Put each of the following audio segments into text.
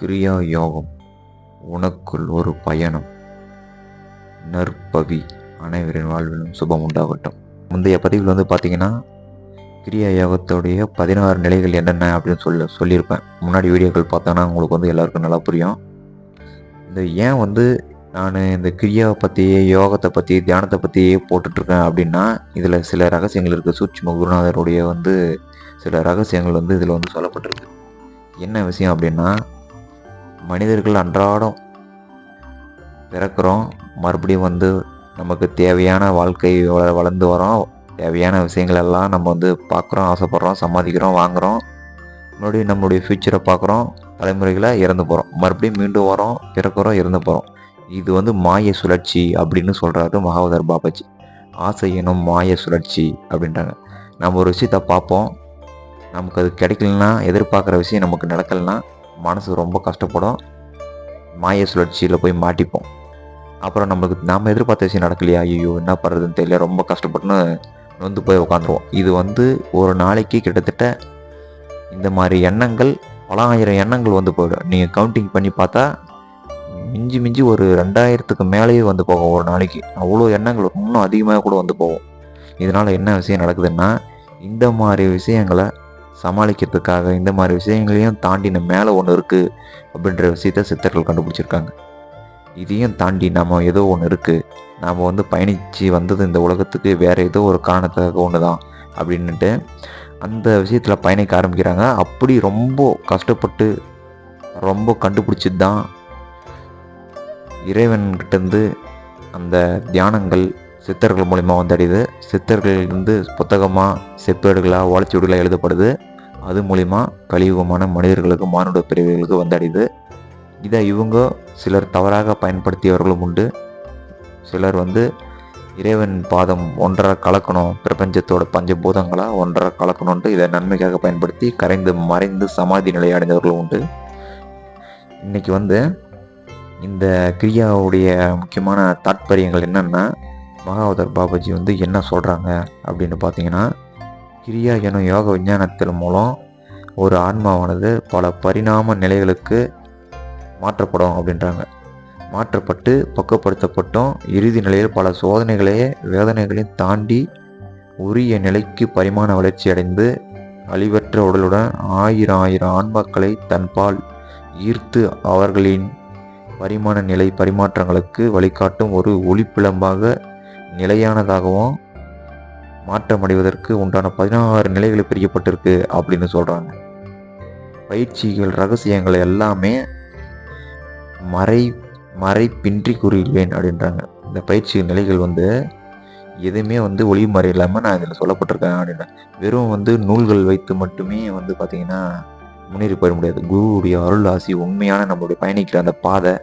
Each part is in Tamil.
கிரியா யோகம் உனக்குள் ஒரு பயணம். நற்பவி. அனைவரின் வாழ்விலும் சுபம் உண்டாகட்டும். முந்தைய பதிவில் வந்து பார்த்தீங்கன்னா கிரியா யோகத்துடைய பதினாறு நிலைகள் என்னென்ன அப்படின்னு சொல்ல சொல்லியிருப்பேன். முன்னாடி வீடியோக்கள் பார்த்தோன்னா உங்களுக்கு வந்து எல்லாருக்கும் நல்லா புரியும். இந்த ஏன் வந்து நான் இந்த கிரியாவை பற்றி யோகத்தை பற்றி தியானத்தை பற்றியே போட்டுட்ருக்கேன் அப்படின்னா இதில் சில ரகசியங்கள் இருக்குது சூட்சும குருநாதருடைய வந்து சில ரகசியங்கள் வந்து இதில் வந்து சொல்லப்பட்டிருக்கு. என்ன விஷயம் அப்படின்னா மனிதர்கள் அன்றாடம் பிறக்கிறோம். மறுபடியும் வந்து நமக்கு தேவையான வாழ்க்கை வள- வளர்ந்து வரோம் தேவையான விஷயங்கள் எல்லாம் நம்ம வந்து பார்க்குறோம் ஆசைப்படுறோம் சம்பாதிக்கிறோம் வாங்குறோம். மறுபடியும் நம்மளுடைய ஃப்யூச்சரை பார்க்குறோம். தலைமுறைகளை இறந்து போகிறோம் மறுபடியும் மீண்டும் வரோம் பிறக்கிறோம் இறந்து போகிறோம் இது வந்து மாய சுழற்சி அப்படின்னு சொல்கிறாரு மகாவதர் பாபாஜி. ஆசை எனும் மாய சுழற்சி அப்படின்றாங்க. நம்ம ஒரு விஷயத்தை பார்ப்போம். நமக்கு அது கிடைக்கலன்னா எதிர்பார்க்குற விஷயம் நமக்கு நடக்கலைன்னா மனசு ரொம்ப கஷ்டப்படும். மாய சுழற்சியில் போய் மாட்டிப்போம். அப்புறம் நம்மளுக்கு நாம் எதிர்பார்த்த விஷயம் நடக்கலையா? ஐயோ என்ன பண்ணுறதுன்னு தெரியல. ரொம்ப கஷ்டப்பட்டுன்னு நொந்து போய் உட்காந்துருவோம் இது வந்து ஒரு நாளைக்கு கிட்டத்தட்ட இந்த மாதிரி எண்ணங்கள் பல ஆயிரம் எண்ணங்கள் வந்து போயிடும். நீங்கள் கவுண்டிங் பண்ணி பார்த்தா மிஞ்சி மிஞ்சி ஒரு ரெண்டாயிரத்துக்கு மேலேயே வந்து போகும் ஒரு நாளைக்கு. அவ்வளோ எண்ணங்கள் இன்னும் அதிகமாக கூட வந்து போகும். இதனால் என்ன விஷயம் நடக்குதுன்னா இந்த மாதிரி விஷயங்களை சமாளிக்கிறதுக்காக இந்த மாதிரி விஷயங்களையும் தாண்டி நம்ம மேலே ஒன்று இருக்குது அப்படின்ற விஷயத்த சித்தர்கள் கண்டுபிடிச்சிருக்காங்க. இதையும் தாண்டி நம்ம ஏதோ ஒன்று இருக்குது நாம் வந்து பயணித்து வந்தது இந்த உலகத்துக்கு வேறு ஏதோ ஒரு காரணத்துக்காக ஒன்று தான் அப்படின்னுட்டு அந்த விஷயத்தில் பயணிக்க ஆரம்பிக்கிறாங்க. அப்படி ரொம்ப கஷ்டப்பட்டு ரொம்ப கண்டுபிடிச்சி தான் இறைவன்கிட்டேருந்து அந்த தியானங்கள் சித்தர்கள் மூலிமா வந்தடையுது. சித்தர்கள் இருந்து புத்தகமாக செப்பேடுகளாக ஓலைச்சுவடுகளாக எழுதப்படுது. அது மூலிமா கலியுகமான மனிதர்களுக்கு மானுட பிரிவுகளுக்கு வந்தடையுது. இதை இவங்க சிலர் தவறாக பயன்படுத்தியவர்களும் உண்டு. சிலர் வந்து இறைவன் பாதம் ஒன்றரை கலக்கணும் பிரபஞ்சத்தோட பஞ்சபூதங்களாக ஒன்றரை கலக்கணுன்ட்டு இதை நன்மைக்காக பயன்படுத்தி கரைந்து மறைந்து சமாதி நிலை அடைந்தவர்களும் உண்டு. இன்னைக்கு வந்து இந்த கிரியாவுடைய முக்கியமான தாற்பரியங்கள் என்னென்னா மகாவதர் பாபாஜி வந்து என்ன சொல்கிறாங்க அப்படின்னு பார்த்தீங்கன்னா கிரியா எனும் யோக விஞ்ஞானத்தின் மூலம் ஒரு ஆன்மாவானது பல பரிணாம நிலைகளுக்கு மாற்றப்படும் அப்படின்றாங்க. மாற்றப்பட்டு பக்குவப்படுத்தப்பட்டும் இறுதி நிலையில் பல சோதனைகளையே வேதனைகளையும் தாண்டி உரிய நிலைக்கு பரிமாண வளர்ச்சி அடைந்து அழிவற்ற உடலுடன் ஆயிரம் ஆயிரம் ஆன்மாக்களை தன்பால் ஈர்த்து அவர்களின் பரிமாண நிலை பரிமாற்றங்களுக்கு வழிகாட்டும் ஒரு ஒளிப்பிழம்பாக நிலையானதாகவும் மாற்றமடைவதற்கு உண்டான பதினாறு நிலைகள் பிரிக்கப்பட்டிருக்கு அப்படின்னு சொல்கிறாங்க பயிற்சிகள் ரகசியங்கள் எல்லாமே மறை மறைப்பின்றி கூறிடுவேன் அப்படின்றாங்க. இந்த பயிற்சி நிலைகள் வந்து எதுவுமே வந்து ஒளிமறை இல்லாமல் நான் இதில் சொல்லப்பட்டிருக்கேன் அப்படின்றேன் வெறும் வந்து நூல்கள் வைத்து மட்டுமே வந்து பார்த்திங்கன்னா முன்னேறி போயிட முடியாது. குருவுடைய அருள் ஆசி உண்மையான நம்மளுடைய பயணிக்கிற அந்த பாதை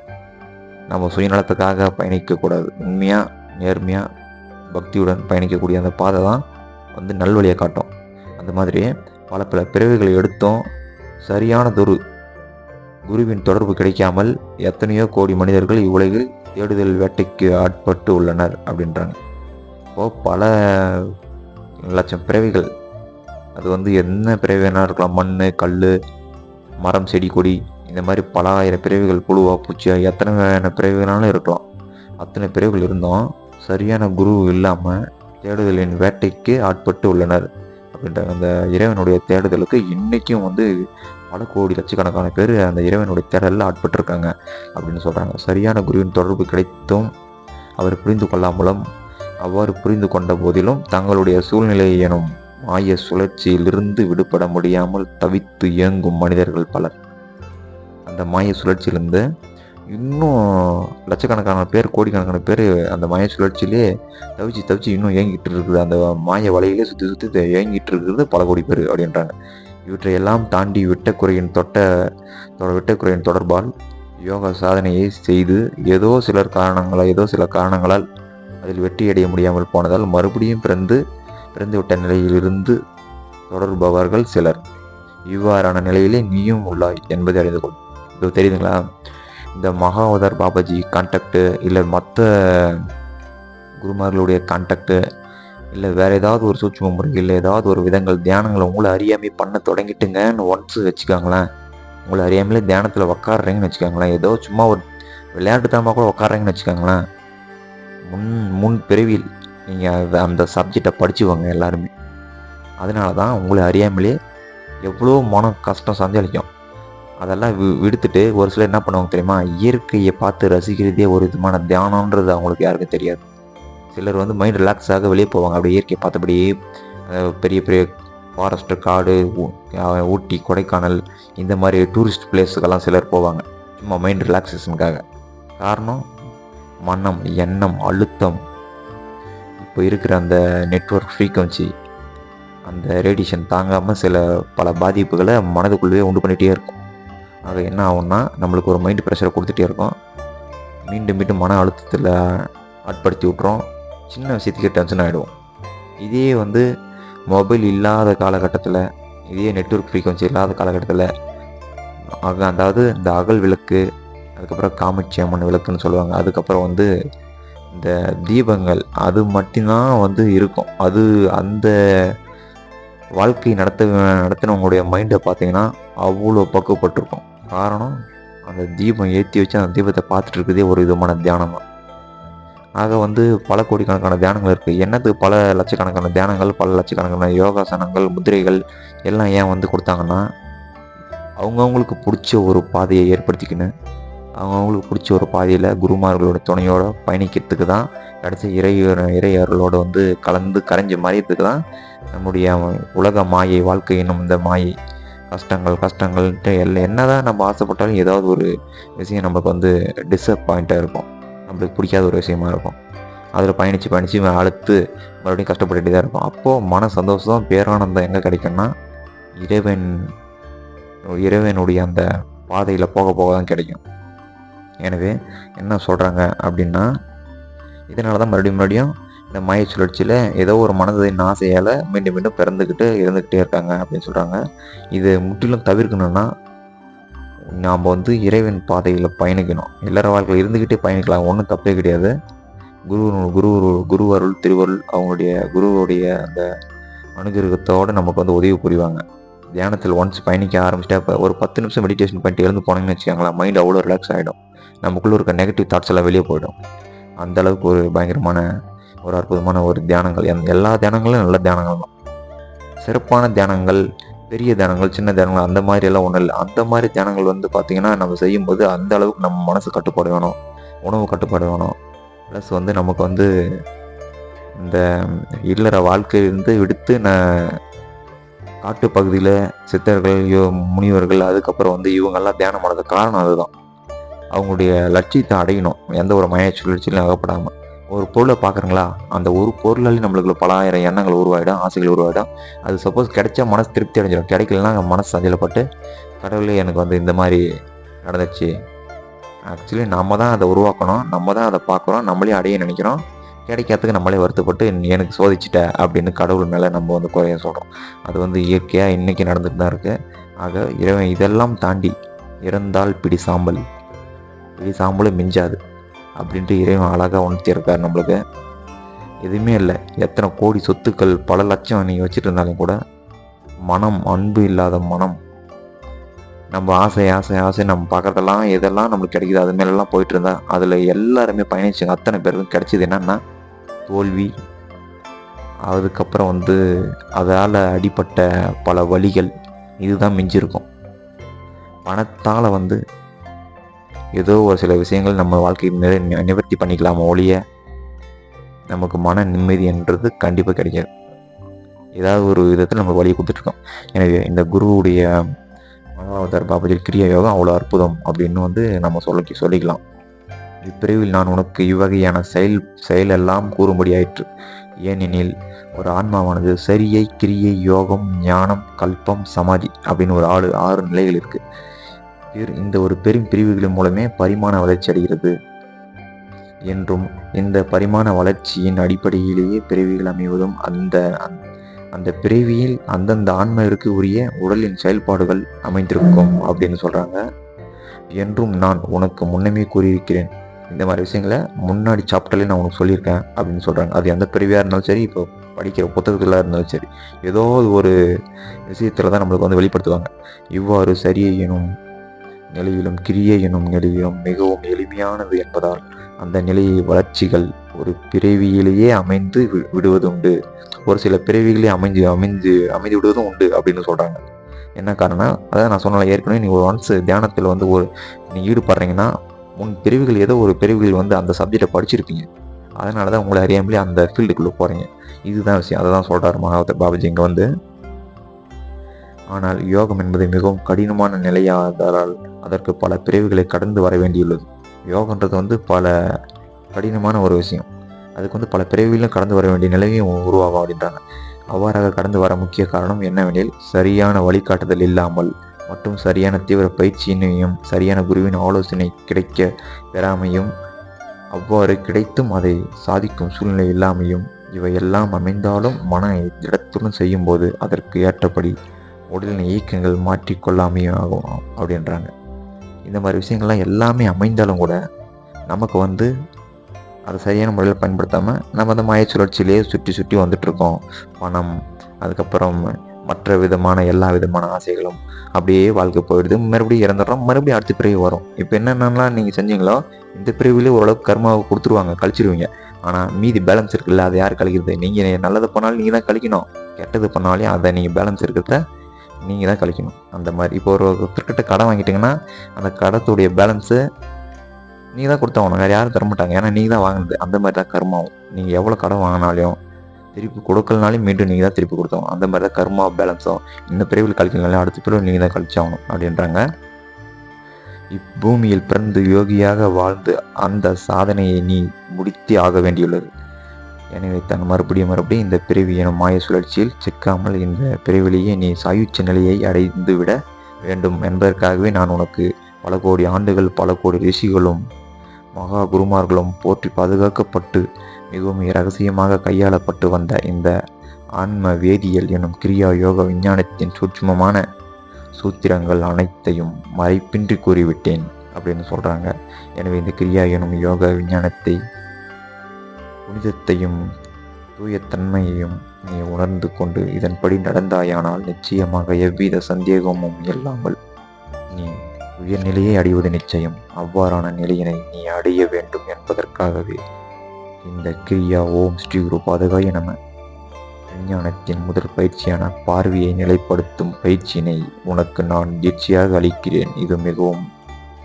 நம்ம சுயநலத்துக்காக பயணிக்கக்கூடாது. உண்மையாக நேர்மையாக பக்தியுடன் பயணிக்கக்கூடிய அந்த பாதை தான் வந்து நல்வழியை காட்டும். அந்த மாதிரி பல பல பிறவிகளை எடுத்தும். சரியானதொரு குருவின் தொடர்பு கிடைக்காமல் எத்தனையோ கோடி மனிதர்கள் இவ்வுலகில் தேடுதல் வேட்டைக்கு ஆட்பட்டு உள்ளனர் அப்படின்றாங்க. இப்போது பல லட்சம் பிறவிகள் அது வந்து என்ன பிறவி வேணா இருக்கலாம் மண் கல் மரம் செடி கொடி இந்த மாதிரி பல ஆயிரம் பிறவிகள் புழுவா பூச்சியா எத்தனை வகையான பிறவிகளாலும் இருக்கலாம். அத்தனை பிறவிகள் இருந்தோம். சரியான குரு இல்லாமல் தேடுதலின் வேட்டைக்கு ஆட்பட்டு உள்ளனர். அப்படின்ற அந்த இறைவனுடைய தேடுதலுக்கு இன்றைக்கும் வந்து பல கோடி லட்சக்கணக்கான பேர் அந்த இறைவனுடைய தேடலில் ஆட்பட்டிருக்காங்க அப்படின்னு சொல்கிறாங்க சரியான குருவின் தொடர்பு கிடைத்தும் அவர் புரிந்து கொள்ளாமலும் அவ்வாறு புரிந்து கொண்ட போதிலும் தங்களுடைய சூழ்நிலை எனும் மாய சுழற்சியிலிருந்து விடுபட முடியாமல் தவித்து இயங்கும் மனிதர்கள் பலர். அந்த மாய சுழற்சியிலிருந்து இன்னும் லட்சக்கணக்கான பேர் கோடிக்கணக்கான பேர் அந்த மாய சுழற்சியிலே தவிச்சு தவிச்சு இன்னும் இயங்கிட்டு இருக்குது. அந்த மாய வலையிலே சுற்றி சுற்றி இயங்கிட்டு இருக்கிறது பல கோடி பேர் அப்படின்றாங்க. இவற்றையெல்லாம் தாண்டி வெட்டக்குறையின் தொட்ட தொ- விட்டக்குறையின் தொடர்பால் யோகா சாதனையை செய்து ஏதோ சிலர் காரணங்களால் ஏதோ சில காரணங்களால் அதில் வெற்றியடைய முடியாமல் போனதால் மறுபடியும் பிறந்து பிறந்துவிட்ட நிலையிலிருந்து தொடர்பவர்கள் சிலர். இவ்வாறான நிலையிலே நீயும் உள்ளாய் என்பதை அறிந்து கொள். இது தெரியுதுங்களா? இந்த மகாவதார் பாபாஜி கான்டாக்டு இல்லை மற்ற குருமார்களுடைய கான்டாக்டு இல்லை வேறு ஏதாவது ஒரு சூட்சம முறை இல்லை ஏதாவது ஒரு விதங்கள் தியானங்களை உங்களை அறியாமை பண்ண தொடங்கிட்டுங்கன்னு ஒன்ஸ் வச்சுக்காங்களேன். உங்களை அறியாமலே தியானத்தில் உக்காடுறீங்கன்னு வச்சுக்கோங்களேன். ஏதோ சும்மா ஒரு விளையாட்டுத்தனமாக கூட உக்காடுறீங்கன்னு வச்சுக்கோங்களேன். முன் முன் பிறவியில் நீங்கள் அந்த சப்ஜெக்டை படிச்சுவாங்க எல்லாருமே. அதனால தான் உங்களை அறியாமலே எவ்வளோ மனம் கஷ்டம் சஞ்சலிக்கும் அதெல்லாம் வி விடுத்துட்டு ஒரு சிலர் என்ன பண்ணுவாங்க தெரியுமா? இயற்கையை பார்த்து ரசிக்கிறதே ஒரு விதமான தியானன்றது அவங்களுக்கு யாருக்கும் தெரியாது. சிலர் வந்து மைண்ட் ரிலாக்ஸாக வெளியே போவாங்க. அப்படியே இயற்கையை பார்த்தபடியே பெரிய பெரிய ஃபாரஸ்ட்டு காடு ஊட்டி கொடைக்கானல் இந்த மாதிரி டூரிஸ்ட் பிளேஸுக்கெல்லாம் சிலர் போவாங்க. சும்மா மைண்ட் ரிலாக்ஸேஷனுக்காக காரணம் மனம் எண்ணம் அழுத்தம். இப்போ இருக்கிற அந்த நெட்வொர்க் ஃப்ரீக்வன்சி அந்த ரேடியேஷன் தாங்காமல் சில பல பாதிப்புகளை மனதுக்குள்ளேயே உண்டு பண்ணிகிட்டே இருக்கும். அது என்ன ஆகும்னா நம்மளுக்கு ஒரு மைண்ட் ப்ரெஷரை கொடுத்துட்டே இருக்கும். மீண்டும் மீண்டும் மன அழுத்தத்தில் ஆட்படுத்தி விட்றோம் சின்ன விஷயத்துக்கே டென்ஷன் ஆகிடுவோம் இதே வந்து மொபைல் இல்லாத காலகட்டத்தில் இதே நெட்வொர்க் ஃப்ரீக்வன்சி இல்லாத காலகட்டத்தில் அக அதாவது இந்த அகல் விளக்கு அதுக்கப்புறம் காமாட்சி அம்மன் விளக்குன்னு சொல்லுவாங்க. அதுக்கப்புறம் வந்து இந்த தீபங்கள் அது மட்டும்தான் வந்து இருக்கும். அது அந்த வாழ்க்கை நடத்த நடத்தினவங்களுடைய மைண்டை பார்த்தீங்கன்னா அவ்வளோ பக்குவப்பட்டிருக்கும். காரணம் அந்த தீபம் ஏற்றி வச்சு அந்த தீபத்தை பார்த்துட்டு இருக்கிறதே ஒரு விதமான தியானம். தான் ஆக வந்து பல கோடிக்கணக்கான தியானங்கள் இருக்குது என்னத்துக்கு பல லட்சக்கணக்கான தியானங்கள் பல லட்சக்கணக்கான யோகாசனங்கள் முதிரைகள் எல்லாம் ஏன் வந்து கொடுத்தாங்கன்னா அவங்கவுங்களுக்கு பிடிச்ச ஒரு பாதையை ஏற்படுத்திக்கின்னு அவங்கவுங்களுக்கு பிடிச்ச ஒரு பாதையில் குருமார்களோட துணையோட பயணிக்கிறதுக்கு தான் கடைசி இறை இறையர்களோட வந்து கலந்து கரைஞ்சு மறையத்துக்கு தான் நம்முடைய உலக மாயை வாழ்க்கை என்னும் இந்த மாயை கஷ்டங்கள் கஷ்டங்கள்ட்டு எல்லாம் என்னதான் நம்ம ஆசைப்பட்டாலும் ஏதாவது ஒரு விஷயம் நமக்கு வந்து டிசப்பாயிண்ட்டாக இருக்கும். நம்மளுக்கு பிடிக்காத ஒரு விஷயமா இருக்கும். அதில் பயணித்து பயணித்து அழுத்து மறுபடியும் கஷ்டப்பட்டுட்டே தான் இருக்கும் அப்போது மன சந்தோஷம் பேரானந்தம் எங்கே கிடைக்கும்னா இறைவன் இறைவனுடைய அந்த பாதையில் போக போக தான் கிடைக்கும். எனவே என்ன சொல்கிறாங்க அப்படின்னா இதனால தான் மறுபடியும் மறுபடியும் இந்த மாய சுழற்சியில் ஏதோ ஒரு மனதின் ஆசையால் மீண்டும் மீண்டும் பிறந்துக்கிட்டு இருந்துக்கிட்டே இருக்காங்க அப்படின்னு சொல்கிறாங்க இது முற்றிலும் தவிர்க்கணும்னா நாம் வந்து இறைவன் பாதையில் பயணிக்கணும். எல்லார வாழ்க்கையில் இருந்துக்கிட்டே பயணிக்கலாம். ஒன்றும் தப்பே கிடையாது. குரு குரு குரு அருள் திருவருள் அவங்களுடைய குருவுடைய அந்த அனுகிரகத்தோடு நமக்கு வந்து உதவி புரிவாங்க. தியானத்தில் ஒன்ஸ் பயணிக்க ஆரம்பிச்சிட்டா இப்போ ஒரு பத்து நிமிஷம் மெடிடேஷன் பண்ணிட்டு எழுந்து போனீங்கன்னு வச்சுக்கோங்களேன் மைண்ட் அவ்வளோ ரிலாக்ஸ் ஆகிடும் நமக்குள்ளே இருக்க நெகட்டிவ் தாட்ஸ் எல்லாம் வெளியே போயிடும். அந்தளவுக்கு ஒரு பயங்கரமான ஒரு அற்புதமான ஒரு தியானங்கள். எந்த- எல்லா தியானங்களும் நல்ல தியானங்கள் தான். சிறப்பான தியானங்கள் பெரிய தியானங்கள் சின்ன தியானங்கள் அந்த மாதிரி எல்லாம் ஒன்றும் இல்லை. அந்த மாதிரி தியானங்கள் வந்து பார்த்திங்கன்னா நம்ம செய்யும்போது அந்த அளவுக்கு நம்ம மனசு கட்டுப்பாடு வேணும். உணவு கட்டுப்பாடு வேணும். ப்ளஸ் வந்து நமக்கு வந்து இந்த இல்லற வாழ்க்கையிலிருந்து விடுத்து நான் காட்டு பகுதியில் சித்தர்கள் யோ முனிவர்கள் அதுக்கப்புறம் வந்து இவங்கெல்லாம் தியானம் பண்ணதுக்கு காரணம் அதுதான். அவங்களுடைய லட்சியத்தை அடையணும். எந்த ஒரு மய சுழற்சியிலும் அகப்படாமல் ஒரு பொருளை பார்க்குறீங்களா? அந்த ஒரு பொருளாலே நம்மளுக்கு பல ஆயிரம் எண்ணங்கள் உருவாயிடும் ஆசைகள் உருவாயிடும். அது சப்போஸ் கிடைச்சா மனசு திருப்தி அடைஞ்சிடும். கிடைக்கலனா மனசு சஞ்சலப்பட்டு கடவுளே எனக்கு வந்து இந்த மாதிரி நடந்துச்சு. ஆக்சுவலி நம்ம தான் அதை உருவாக்கணும் நம்ம தான் அதை பார்க்குறோம் நம்மளே அடைய நினைக்கிறோம். கிடைக்காததுக்கு நம்மளே வருத்தப்பட்டு எனக்கு சோதிச்சிட்ட அப்படின்னு கடவுள் மேலே நம்ம வந்து குறைய சொல்கிறோம் அது வந்து இயற்கையாக இன்றைக்கி நடந்துட்டு தான் இருக்குது ஆக இறைவன் இதெல்லாம் தாண்டி இறந்தால் பிடி சாம்பல். பிடி சாம்பலும் மிஞ்சாது. அப்படின்ட்டு இறைவன் அழகாக உணர்த்தியிருக்கார் நம்மளுக்கு. எதுவுமே இல்லை. எத்தனை கோடி சொத்துக்கள் பல லட்சம் நீங்கள் வச்சுட்டு இருந்தாலும் கூட மனம் அன்பு இல்லாத மனம். நம்ம ஆசை ஆசை ஆசை நம்ம பார்க்குறதெல்லாம் எதெல்லாம் நம்மளுக்கு கிடைக்குது அது மேலெல்லாம் போயிட்டு இருந்தா அதில் எல்லாருமே பயணிச்சுங்க. அத்தனை பேருக்கும் கிடைச்சது என்னன்னா தோல்வி. அதுக்கப்புறம் வந்து அதால் அடிப்பட்ட பல வழிகள். இதுதான் மிஞ்சிருக்கும் பணத்தால் வந்து ஏதோ ஒரு சில விஷயங்கள் நம்ம வாழ்க்கையை நிறை நிவர்த்தி பண்ணிக்கலாம் ஒழிய நமக்கு மன நிம்மதின்றது கண்டிப்பாக கிடைக்காது. ஏதாவது ஒரு விதத்தில் நம்ம வழியை கொடுத்துட்ருக்கோம். எனவே இந்த குருவுடைய மகாவதார் பாபாஜி கிரியா யோகம் அவ்வளோ அற்புதம் அப்படின்னு வந்து நம்ம சொல்ல சொல்லிக்கலாம். இப்பிரிவில் நான் உனக்கு இவ்வகையான செயல் செயலெல்லாம் கூறும்படியாயிற்று ஏனெனில் ஒரு ஆன்மாவானது சரியை கிரியை யோகம் ஞானம் கல்பம் சமாதி அப்படின்னு ஒரு ஆறு ஆறு நிலைகள் இருக்கு. பேர் இந்த ஒரு பெரும் பிரிவுகளின் மூலமே பரிமாண வளர்ச்சி அடைகிறது என்றும் இந்த பரிமாண வளர்ச்சியின் அடிப்படையிலேயே பிறவிகள் அமைவதும் அந்த அந்த- அந்த பிறவியில் அந்தந்த ஆன்மருக்கு உரிய உடலின் செயல்பாடுகள் அமைந்திருக்கும் அப்படின்னு சொல்கிறாங்க என்றும் நான் உனக்கு முன்னமே கூறியிருக்கிறேன். இந்த மாதிரி விஷயங்களை முன்னாடி சாப்டர்லேயே நான் உனக்கு சொல்லியிருக்கேன் அப்படின்னு சொல்கிறாங்க அது எந்த பிரிவியாக இருந்தாலும் சரி இப்போ படிக்கிற புத்தகத்தில் இருந்தாலும் சரி ஏதோ ஒரு விஷயத்தில் தான் நம்மளுக்கு வந்து வெளிப்படுத்துவாங்க. இவ்வாறு சரியையனும் நிலையிலும் கிரியை எனும் நிலையிலும் மிகவும் எளிமையானது என்பதால் அந்த நிலையை வளர்ச்சிகள் ஒரு பிறவியிலேயே அமைந்து வி- விடுவதுண்டு. ஒரு சில பிறவிகளே அமைஞ்சு அமைஞ்சு அமைந்து விடுவதும் உண்டு அப்படின்னு சொல்கிறாங்க என்ன காரணம் அதான் நான் சொன்னல ஏற்கனவே நீ ஒரு ஒன்ஸ் தியானத்தில் வந்து ஒரு நீ ஈடுபடுறீங்கன்னா உன் பிரிவுகள் ஏதோ ஒரு பிரிவுகள் வந்து அந்த சப்ஜெக்டை படிச்சிருப்பீங்க. அதனால தான் உங்களை அறியாமலே அந்த ஃபீல்டுக்குள்ளே போகிறீங்க இதுதான் விஷயம். அதை தான் சொல்கிறார் மகாவதர் பாபாஜி இங்கே வந்து. ஆனால் யோகம் என்பது மிகவும் கடினமான நிலையாததால் அதற்கு பல பிரிவுகளை கடந்து வர வேண்டியுள்ளது. யோகன்றது வந்து பல கடினமான ஒரு விஷயம். அதுக்கு வந்து பல பிரிவுகளும் கடந்து வர வேண்டிய நிலையும் உருவாகும் அப்படின்றாங்க அவ்வாறாக கடந்து வர முக்கிய காரணம் என்னவெனில் சரியான வழிகாட்டுதல் இல்லாமல் மற்றும் சரியான தீவிர பயிற்சியினையும் சரியான குருவின் ஆலோசனை கிடைக்க பெறாமையும் அவ்வாறு கிடைத்தும் அதை சாதிக்கும் சூழ்நிலை இல்லாமையும் இவையெல்லாம் அமைந்தாலும் மன இடத்துடன் செய்யும்போது அதற்கு ஏற்றபடி உடலின் இயக்கங்கள் மாற்றிக்கொள்ளாமையும் ஆகும் அப்படின்றாங்க. இந்த மாதிரி விஷயங்கள்லாம் எல்லாமே அமைந்தாலும் கூட நமக்கு வந்து அதை சரியான முறையில் பயன்படுத்தாமல் நம்ம அந்த மாய சுற்றி சுற்றி வந்துட்டுருக்கோம். பணம் அதுக்கப்புறம் மற்ற விதமான எல்லா விதமான ஆசைகளும் அப்படியே வாழ்க்கை போயிடுது. மறுபடியும் இறந்துடுறோம். மறுபடியும் அடுத்த பிரிவு வரும். இப்போ என்னென்னலாம் நீங்கள் செஞ்சீங்களோ இந்த பிரிவிலே ஓரளவுக்கு கர்மாவை கொடுத்துருவாங்க கழிச்சிருவீங்க. ஆனால் மீதி பேலன்ஸ் இருக்குல்ல அதை யார் கழிக்கிறது? நீங்கள் நல்லது பண்ணாலும் நீங்கள் தான் கழிக்கணும். கெட்டது பண்ணாலே அதை நீங்கள் பேலன்ஸ் இருக்கிறத நீங்கள் தான் கழிக்கணும். அந்த மாதிரி இப்போ ஒரு ஒருத்தர்கிட்ட கடன் வாங்கிட்டீங்கன்னா அந்த கடத்துடைய பேலன்ஸு நீங்கள் தான் கொடுத்தவங்க வேறு யாரும் தர மாட்டாங்க ஏன்னா நீங்கள் தான் வாங்கினது. அந்த மாதிரி தான் கர்மாவும். நீங்கள் எவ்வளோ கடன் வாங்கினாலையும் திருப்பி கொடுக்கலனாலும் மீண்டும் நீங்கள் தான் திருப்பி கொடுத்தோம். அந்த மாதிரி தான் கர்மா பேலன்ஸும் இந்த பிரிவில் கழிக்கலனாலும் அடுத்த பிரிவில் நீங்கள் தான் கழிச்சாகணும் அப்படின்றாங்க. இப்பூமியில் பிறந்து யோகியாக வாழ்ந்து அந்த சாதனையை நீ முடித்தே ஆக வேண்டியுள்ளது. எனவே தன் மறுபடியும் மறுபடியும் இந்த பிறவி எனும் மாய சுழற்சியில் சிக்காமல் இந்த பிறவிலேயே நீ சாயுச்ச நிலையை அடைந்துவிட வேண்டும் என்பதற்காகவே நான் உனக்கு பல கோடி ஆண்டுகள் பல கோடி ரிஷிகளும் மகா குருமார்களும் போற்றி பாதுகாக்கப்பட்டு மிகவும் ரகசியமாக கையாளப்பட்டு வந்த இந்த ஆன்ம வேதியியல் எனும் கிரியா யோக விஞ்ஞானத்தின் சூட்சுமமான சூத்திரங்கள் அனைத்தையும் மறைப்பின்றி கூறிவிட்டேன் அப்படின்னு சொல்கிறாங்க எனவே இந்த கிரியா எனும் யோக விஞ்ஞானத்தை புனிதத்தையும் தூயத்தன்மையையும் நீ உணர்ந்து கொண்டு இதன்படி நடந்தாயானால் நிச்சயமாக எவ்வித சந்தேகமும் இல்லாமல் நீ உயர்நிலையை அடைவது நிச்சயம். அவ்வாறான நிலையினை நீ அடைய வேண்டும் என்பதற்காகவே இந்த கிரியா ஓம் ஸ்ரீ குரு பாதகாய நம. விஞ்ஞானத்தின் முதல் பயிற்சியான பார்வையை நிலைப்படுத்தும் பயிற்சியினை உனக்கு நான் தீட்சையாக அளிக்கிறேன். இது மிகவும்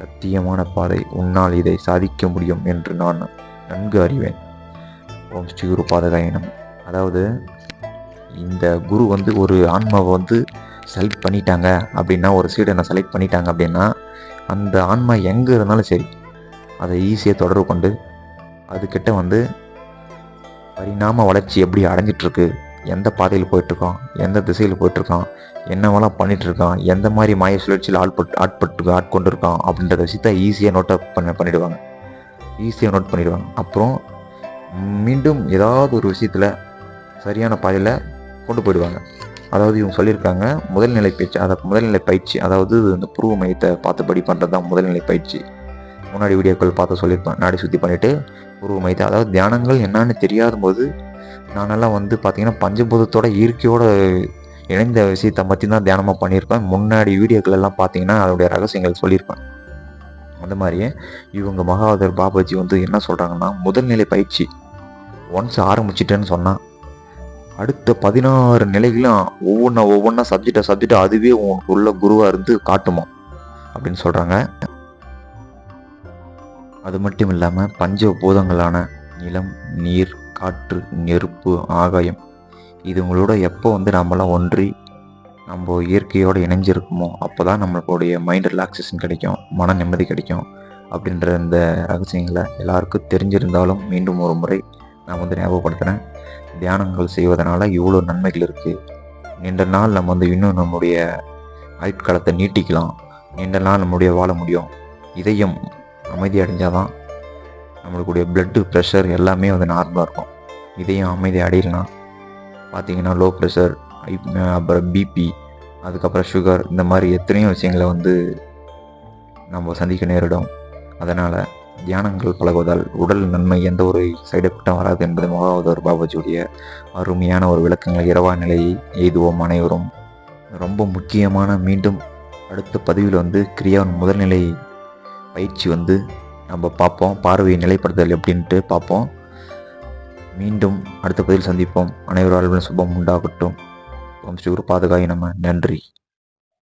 சத்தியமான பாதை. உன்னால் இதை சாதிக்க முடியும் என்று நான் நன்கு அறிவேன். ஓம் ஸ்ரீ குரு பாதகாயனம். அதாவது இந்த குரு வந்து ஒரு ஆன்மாவை வந்து செலக்ட் பண்ணிட்டாங்க அப்படின்னா ஒரு சீடனை செலக்ட் பண்ணிட்டாங்க அப்படின்னா அந்த ஆன்மா எங்கே இருந்தாலும் சரி அதை ஈஸியாக தொடர்பு கொண்டு அதுக்கிட்ட வந்து பரிணாம வளர்ச்சி எப்படி அடைஞ்சிட்ருக்கு எந்த பாதையில் போயிட்டுருக்கான் எந்த திசையில் போயிட்டுருக்கான் என்னவெல்லாம் பண்ணிகிட்ருக்கான் எந்த மாதிரி மாய சுழற்சியில் ஆட்பட்டு ஆட்பட்டு ஆட்கொண்டு இருக்கான் அப்படின்றத விஷயத்த ஈஸியாக நோட் அப் பண்ண பண்ணிவிடுவாங்க ஈஸியாக நோட் பண்ணிடுவாங்க. அப்புறம் மீண்டும் ஏதாவது ஒரு விஷயத்தில் சரியான பாதையில் கொண்டு போயிடுவாங்க. அதாவது இவங்க சொல்லியிருக்காங்க முதல்நிலை பயிற்சி அதை முதல்நிலை பயிற்சி அதாவது இந்த புருவ மையத்தை பார்த்தபடி பண்ணுறது தான் முதல்நிலை பயிற்சி. முன்னாடி வீடியோக்கள் பார்த்து சொல்லியிருப்பேன் நாடி சுற்றி பண்ணிவிட்டு புருவ மையத்தை அதாவது தியானங்கள் என்னன்னு தெரியாத போது நானெல்லாம் வந்து பார்த்திங்கன்னா பஞ்சபூதத்தோட இயற்கையோட இணைந்த விஷயத்தை பற்றி தான் தியானமாக பண்ணியிருப்பேன். முன்னாடி வீடியோக்கள் எல்லாம் பார்த்தீங்கன்னா அதோடைய ரகசியங்கள் சொல்லியிருப்பேன். அந்த மாதிரியே இவங்க மகாவதர் பாபாஜி வந்து என்ன சொல்கிறாங்கன்னா முதல்நிலை பயிற்சி ஒன்ஸ் ஆரம்பிச்சிட்டேன்னு சொன்னால் அடுத்த பதினாறு நிலைகளும் ஒவ்வொன்றா ஒவ்வொன்றா சப்ஜெக்டாக சப்ஜெக்டாக அதுவே உனக்கு உள்ள குருவாக இருந்து காட்டுமா அப்படின்னு சொல்கிறாங்க அது மட்டும் இல்லாமல் பஞ்ச பூதங்களான நிலம் நீர் காற்று நெருப்பு ஆகாயம் இதுங்களோட எப்போ வந்து நம்மளாம் ஒன்றி நம்ம இயற்கையோடு இணைஞ்சிருக்குமோ அப்போ தான் நம்மளுடைய மைண்ட் ரிலாக்ஸேஷன் கிடைக்கும் மன நிம்மதி கிடைக்கும் அப்படின்ற இந்த ரகசியங்களை எல்லாருக்கும் தெரிஞ்சிருந்தாலும் மீண்டும் ஒரு முறை நான் வந்து ஞாபகப்படுத்துகிறேன் தியானங்கள் செய்வதனால இவ்வளோ நன்மைகள் இருக்குது நீண்ட நாள் நம்ம வந்து இன்னும் நம்முடைய ஆயுட்காலத்தை நீட்டிக்கலாம். நீண்ட நாள் நம்முடைய வாழ முடியும். இதயம் அமைதி அடைஞ்சால் தான் நம்மளுடைய பிளட்டு ப்ரெஷர் எல்லாமே வந்து நார்மலாக இருக்கும். இதயம் அமைதி அடையலாம் பார்த்தீங்கன்னா லோ ப்ரெஷர் அப்புறம் பிபி அதுக்கப்புறம் சுகர் இந்த மாதிரி எத்தனையோ விஷயங்களை வந்து நம்ம சந்திக்க நேரிடும். அதனால் தியானங்கள் பழகுவதால் உடல் நன்மை எந்த ஒரு சைடு எஃபெக்டும் வராது என்பது மகாவதர் பாபாஜியுடைய அருமையான ஒரு விளக்கங்கள். இரவா நிலையை எய்துவோம் அனைவரும். ரொம்ப முக்கியமான மீண்டும் அடுத்த பதிவில் வந்து கிரியாவின் முதல்நிலை பயிற்சி வந்து நம்ம பார்ப்போம். பார்வையை நிலைப்படுத்துதல் எப்படின்ட்டு பார்ப்போம். மீண்டும் அடுத்த பதில் சந்திப்போம். அனைவரும் சுபம் உண்டாகட்டும். ஓம் ஸ்ரீ குரு. பாதுகாய் நம்ம நன்றி.